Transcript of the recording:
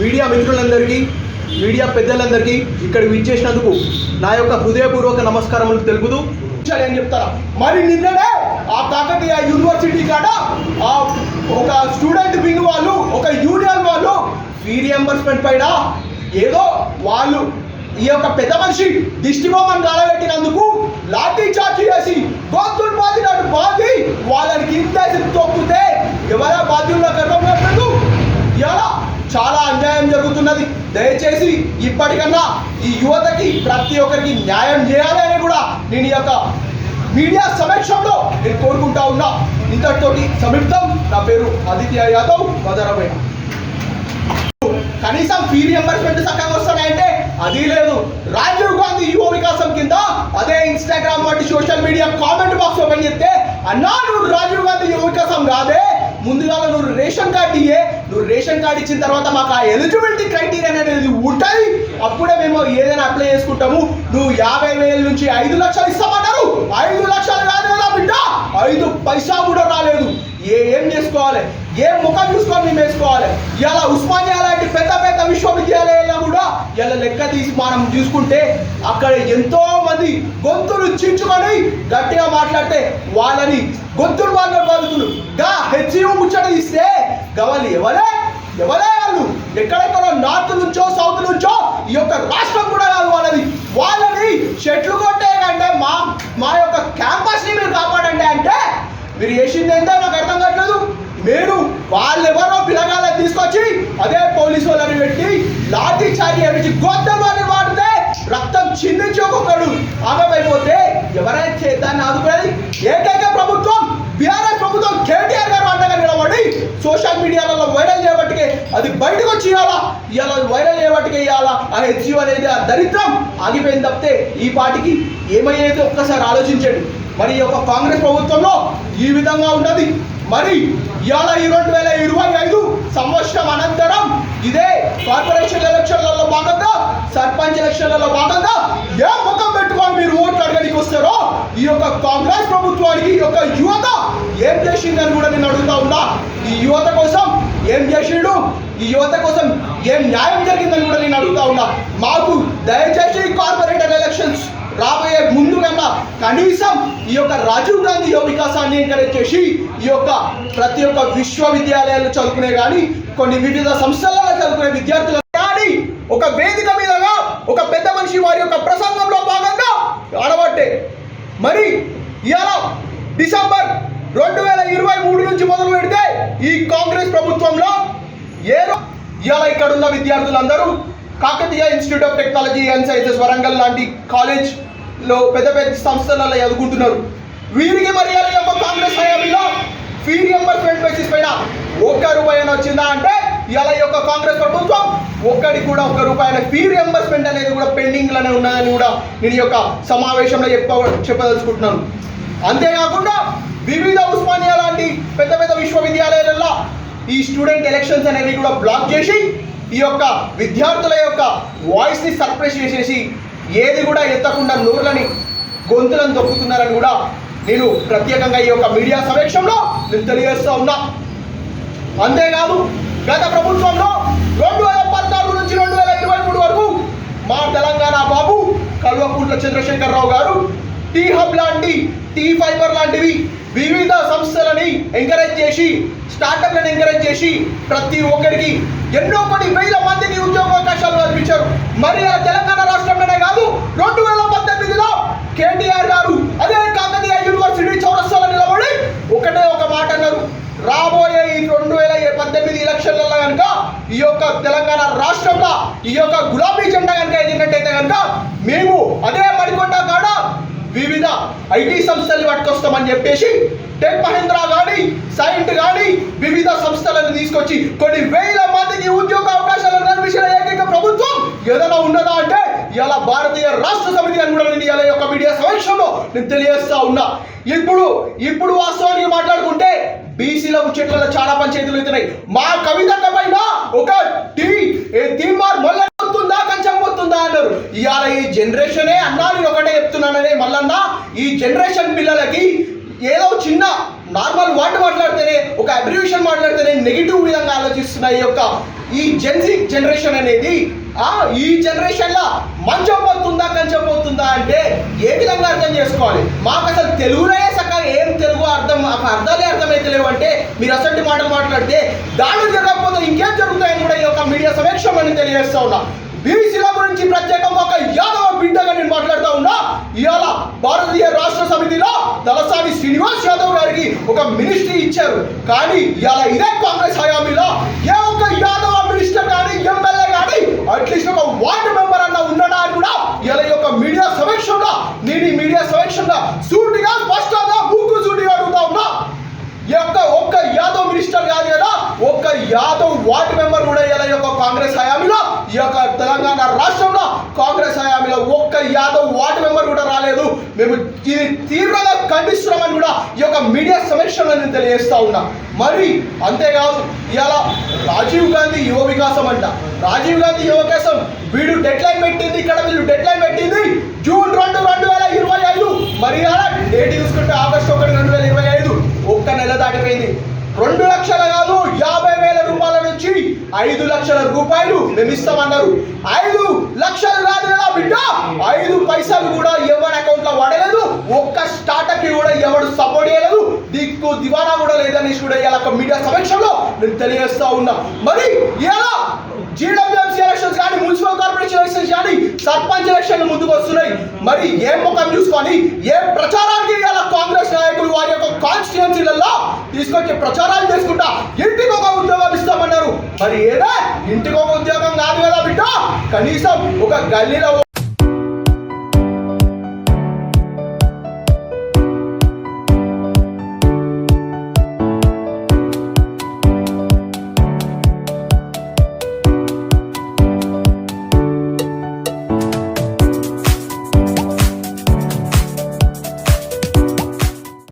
Media మిత్రులందరికీ media పెద్దలందరికీ ఇక్కడ విచ్చేసినందుకు నా యొక్క హృదయపూర్వక నమస్కారములు తెలుపుతూ అని చెప్తారా? మరి నిన్ననే ఆ కాకతీయ యూనివర్సిటీ కాడ ఆ ఒక స్టూడెంట్ వింగ్ వాళ్ళు ఒక యూనియన్ వాళ్ళు ఫీ రియంబర్స్మెంట్ పైన ఏదో వాళ్ళు ఈ యొక్క పెద్ద మనిషి దిష్టి బొమ్మను కాలబెట్టినందుకు లాఠీ దయచేసి ఇప్పటికన్నా ఈ యువతకి ప్రతి ఒక్కరికి న్యాయం చేయాలి అని కూడా నేను ఈ యొక్క మీడియా సమక్షంలో నేను కోరుకుంటా ఉన్నా. ఇంతటితోటి సమిప్తం నా పేరు ఆదిత్య యాదవ్ మదరమయ్య కనీసం ఫీ రియంబర్స్మెంట్ సక్కగా వస్తాయంటే అది లేదు. రాజీవ్ గాంధీ యువ వికాసం కింద అదే ఇన్స్టాగ్రామ్ వంటి social media comment box open చేస్తే అన్నా నువ్వు రాజీవ్ ముందుగా నువ్వు రేషన్ కార్డు ఇయ్యే నువ్వు రేషన్ కార్డు ఇచ్చిన తర్వాత మాకు ఆ ఎలిజిబిలిటీ క్రైటీరియా అనేది ఉంటుంది. అప్పుడే మేము ఏదైనా అప్లై చేసుకుంటాము. నువ్వు యాభై వేల నుంచి ఐదు లక్షలు ఇస్తామన్నారు ఐదు లక్షలు రాదు కదా బిడ్డ. ఐదు పైసా కూడా రాలేదు. ఏ ఏం చేసుకోవాలి? ఏ ముఖం చూసుకొని మేము వేసుకోవాలి? ఇలా ఉస్మానియా లాంటి పెద్ద పెద్ద విశ్వవిద్యాలయం ఇలా లెక్క తీసి మనం చూసుకుంటే అక్కడ ఎంతో మంది గొంతులు చించుకొని గట్టిగా మాట్లాడితే వాళ్ళని గొంతులు వాళ్ళ బాధితులు గా హెచ్యూ ముచ్చట ఇస్తే గవాలి ఎవరే ఎవరే వాళ్ళు? ఎక్కడెక్కడ నార్త్ నుంచో సౌత్ నుంచో ఈ యొక్క రాష్ట్రం కూడా కాదు వాళ్ళది. వాళ్ళని చెట్లు కొట్టే కంటే మా మా యొక్క క్యాంపస్ని మీరు కాపాడండి అంటే మీరు చేసింది ఏంటో నుంచి ఒక్కొక్కడు ఆగమైపోతే ఎవరైనా దాన్ని ఆదుకునేది? ఏకైక ప్రభుత్వం బీఆర్ఎస్ ప్రభుత్వం కేటీఆర్ గారు అండగా నిలబడి సోషల్ మీడియాలలో వైరల్ చేయబట్టికే అది బయటకు వచ్చి ఇవ్వాలా? ఇవాళ వైరల్ చేయబట్టికే ఇవ్వాలా? ఆ హెచ్యూ అనేది ఆ దరిద్రం ఆగిపోయింది తప్పితే ఈ పాటికి ఏమయ్యేది? ఒక్కసారి ఆలోచించండి. మరి ఈ యొక్క కాంగ్రెస్ ప్రభుత్వంలో ఈ విధంగా ఉన్నది. మరి ఇవాళ ఈ రెండు వేల ఇరవై ఐదు సంవత్సరం అనంతరం ఇదే కార్పొరేషన్ ఎలక్షన్లలో భాగంగా సర్పంచ్ ఎలక్షన్లలో భాగంగా ఏ ముఖం పెట్టుకొని మీరు ఓట్లు అడగడానికి వస్తారో ఈ యొక్క కాంగ్రెస్ ప్రభుత్వానికి ఈ యొక్క యువత ఏం చేసిందని కూడా నేను అడుగుతా ఉన్నా. ఈ యువత కోసం ఏం చేసిండు? ఈ యువత కోసం ఏం న్యాయం జరిగిందని కూడా నేను అడుగుతా ఉన్నా. మాకు దయచేసి కార్పొరేటర్ ఎలక్షన్స్ రాబోయే ముందు కన్నా కనీసం ఈ యొక్క రాజీవ్ గాంధీ యువ వికాసాన్ని ఎంకరేజ్ చేసి ఈ యొక్క ప్రతి ఒక్క విశ్వవిద్యాలయాలు చదువుకునే కానీ కొన్ని వివిధ సంస్థలలో చదువుకునే విద్యార్థులు కానీ ఒక వేదిక మీదగా ఒక పెద్ద మనిషి వారి యొక్క ప్రసంగంలో భాగంగా అడబట్టే మరి ఇవాళ డిసెంబర్ రెండు వేల ఇరవై మూడు నుంచి మొదలు పెడితే ఈ కాంగ్రెస్ ప్రభుత్వంలో ఏ ఇవాళ ఇక్కడ ఉన్న విద్యార్థులందరూ Kakatiya Institute of Technology and Sciences Warangal లాంటి కాలేజ్లో పెద్ద పెద్ద సంస్థలలో చదువుకుంటున్నారు వీరికి మరి కాంగ్రెస్ హయాంలో ఫీ రియంబర్స్మెంట్ బేసిస్ పైన ఒక్క రూపాయి వచ్చిందా అంటే ఇవాళ ఈ యొక్క కాంగ్రెస్ ప్రభుత్వం ఒక్కడికి కూడా ఒక్క రూపాయి ఫీ రియంబర్స్మెంట్ అనేది కూడా పెండింగ్లోనే ఉన్నాయని కూడా నేను యొక్క సమావేశంలో చెప్ప చెప్పదలుచుకుంటున్నాను. అంతేకాకుండా వివిధ ఉస్మానియా లాంటి పెద్ద పెద్ద విశ్వవిద్యాలయాలలో ఈ స్టూడెంట్ ఎలక్షన్స్ అనేవి కూడా బ్లాక్ చేసి ఈ యొక్క విద్యార్థుల యొక్క వాయిస్ని సర్ప్రెస్ చేసేసి ఏది కూడా ఎత్తకుండా నోర్లని గొంతులను దొక్కుతున్నారని కూడా నేను ప్రత్యేకంగా ఈ యొక్క మీడియా సమక్షంలో నేను తెలియజేస్తూ ఉన్నా. అంతేకాదు గత ప్రభుత్వంలో రెండు వేల పద్నాలుగు నుంచి రెండు వేల ఇరవై మూడు వరకు మా తెలంగాణ బాబు కల్వకుంట్ల చంద్రశేఖరరావు గారు టీ హబ్ లాంటి టీ ఫైబర్ లాంటివి వివిధ సంస్థలని ఎంకరేజ్ చేసి స్టార్టప్లను ఎంకరేజ్ చేసి ప్రతి ఒక్కరికి ఎన్నో కొన్ని వేల మందికి ఉద్యోగ అవకాశాలు కల్పించారు. మరి తెలంగాణ రాష్ట్రంలోనే కాదు రెండు వేల పద్దెనిమిదిలో కేటీఆర్ గారు అదే కాకతీయ యూనివర్సిటీ చౌరస్తాలో నిలబడి ఒకటే ఒక మాట అన్నారు. రాబోయే ఈ రెండు వేల పద్దెనిమిది ఎలక్షన్లలో కనుక ఈ యొక్క తెలంగాణ రాష్ట్రంలో ఈ యొక్క గులాబీ జెండా కనుక ఎదిగినట్టయితే కనుక మేము అదే మడికొండ కాడ వివిధ ఐటీ సంస్థలు పట్టుకొస్తామని చెప్పేసి టెక్ మహేంద్ర కానీ సైంట్ కానీ వివిధ సంస్థలను తీసుకొచ్చి కొన్ని వేల మందికి ఉద్యోగ అవకాశాలను కల్పించిన ఏకైక ప్రభుత్వం ఏదైనా ఉన్నదా అంటే ఇలా భారతీయ రాష్ట్ర సమితి అని కూడా నేను ఇవాళ యొక్క మీడియా సమక్షంలో నేను తెలియజేస్తా ఉన్నా. ఇప్పుడు ఇప్పుడు వాస్తవానికి మాట్లాడుకుంటే బీసీలో ముచ్చట్లలో చాలా పంచాయతీలు అవుతున్నాయి. మా కవిత పైన ఒక టీ ఏ తీర్మార్ మొల్ల పోతుందా కంచం పోతుందా అన్నారు. ఇవాళ ఈ జనరేషనే అన్నా నేను ఒకటే చెప్తున్నాననే మళ్ళన్న ఈ జనరేషన్ పిల్లలకి ఏదో చిన్న నార్మల్ వర్డ్ మాట్లాడితేనే ఒక అబ్రివేషన్ మాట్లాడితేనే నెగిటివ్ విధంగా ఆలోచిస్తున్న ఈ యొక్క ఈ జెన్సీ జనరేషన్ అనేది ఈ జనరేషన్లో మంచం పోతుందా కంచె పోతుందా అంటే ఏ విధంగా అర్థం చేసుకోవాలి? మాకు అసలు తెలుగునే సగం ఏం తెలుగు అర్థం మాకు అర్థాలే అర్థమైతే లేవు అంటే మీరు అసలు మాటలు మాట్లాడితే దాడులు జరగకపోతే ఇంకేం జరుగుతాయని కూడా ఈ యొక్క మీడియా సమీక్షం అని తెలియజేస్తా ఉన్నా. బీసీల గురించి ప్రత్యేకంగా ఒక యాదవ బిడ్డగా నేను మాట్లాడుతా ఉన్నా. ఇవాళ భారతీయ రాష్ట్ర సమితిలో తలసాని శ్రీనివాస్ యాదవ్ గారికి ఒక మినిస్ట్రీ ఇచ్చారు. కానీ ఇవాళ ఇదే కాంగ్రెస్ హయామీలో ఏ What? రాష్ట్రంలో కాంగ్రెస్ హయాంలో ఒక్క యాదవ్ వార్డు మెంబర్ కూడా రాలేదు. మేము ఇది తీవ్రంగా ఖండిస్తున్నామని కూడా ఈ యొక్క మీడియా సమీక్షలో నేను తెలియజేస్తా ఉన్నా. మరి అంతేకాదు ఇలా రాజీవ్ గాంధీ యువ వికాసం అంట. రాజీవ్ గాంధీ యువ వికాసం వీడు డెడ్ లైన్ పెట్టింది ఇక్కడ వీళ్ళు డెడ్ లైన్ పెట్టింది. జూన్ రెండు రెండు వేల ఇరవై ఐదు. మరి అలా డేట్ చూసుకుంటే ఆగస్టు ఒకటి రెండు వేల ఇరవై ఐదు. ఒక్క నెల దాటిపోయింది. రెండు లక్షల కాదు యాభై ఐదు లక్షల రూపాయలు మేము ఇస్తామన్నారు. ఐదు లక్షలు రాదు కదా బిడ్డ? ఐదు పైసలు కూడా ఎవరి అకౌంట్లో పడలేదు ఒక్క స్టార్టప్కి కూడా ఎవడు సపోర్ట్ చేయలేదు. దిక్కు దివానా కూడా లేదని కూడా ఇలా మీడియా సమక్షంలో నేను తెలియజేస్తా ఉన్నా. మరి ఇలా జీడబ్ల్యూఎంసీ సర్పంచ్ ఎలక్షన్లు ముందుకు వస్తున్నాయి. మరి ఏ ముఖం చూసుకొని ఏ ప్రచారానికి ఇలా కాంగ్రెస్ నాయకులు? వారి యొక్క కాన్స్టిట్యున్సీలలో తీసుకొచ్చి ప్రచారాలు చేసుకుంటా ఇంటికి ఒక ఉద్యోగం ఇస్తామన్నారు. మరి ఏదే? ఇంటికి ఒక ఉద్యోగం కాదు కదా బిడ్డ. కనీసం ఒక గల్లీలో